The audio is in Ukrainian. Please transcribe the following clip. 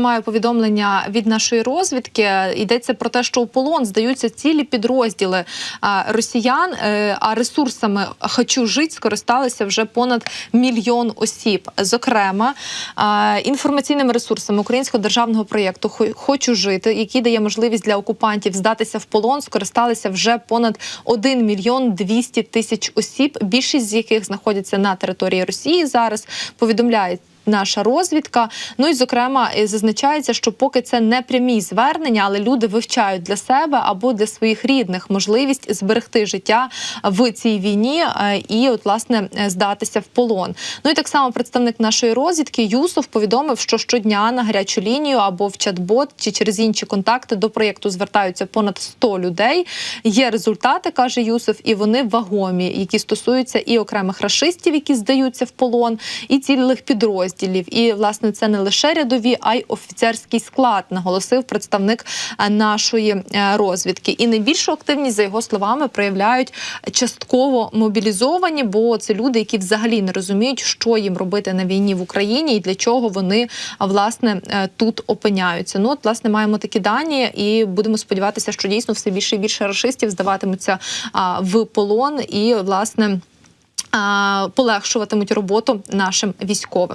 Маю повідомлення від нашої розвідки. Йдеться про те, що у полон здаються цілі підрозділи росіян, е, а ресурсами «Хочу жити» скористалися вже понад мільйон осіб. Зокрема, інформаційними ресурсами українського державного проєкту Хочу жити, який дає можливість для окупантів здатися в полон, скористалися вже понад 1 мільйон 200 тисяч осіб, більшість з яких знаходяться на території Росії зараз. Повідомляють наша розвідка. Ну і зокрема е, зазначається, що поки це не прямі звернення, але люди вивчають для себе або для своїх рідних можливість зберегти життя в цій війні е, і, от власне, е, здатися в полон. Ну і так само представник нашої розвідки Юсов повідомив, що щодня на гарячу лінію або в чат-бот чи через інші контакти до проєкту звертаються понад 100 людей. Є результати, каже Юсов, і вони вагомі, які стосуються і окремих рашистів, які здаються в полон, і цілих підрозділів. І власне це не лише рядові, а й офіцерський склад, наголосив представник е, нашої е, розвідки. І найбільшу активність, за його словами, проявляють частково мобілізовані, бо це люди, які взагалі не розуміють, що їм робити на війні в Україні і для чого вони власне е, тут опиняються. Ну от власне маємо такі дані, і будемо сподіватися, що дійсно все більше і більше рашистів здаватимуться в полон і власне. Полегшуватимуть роботу нашим військовим.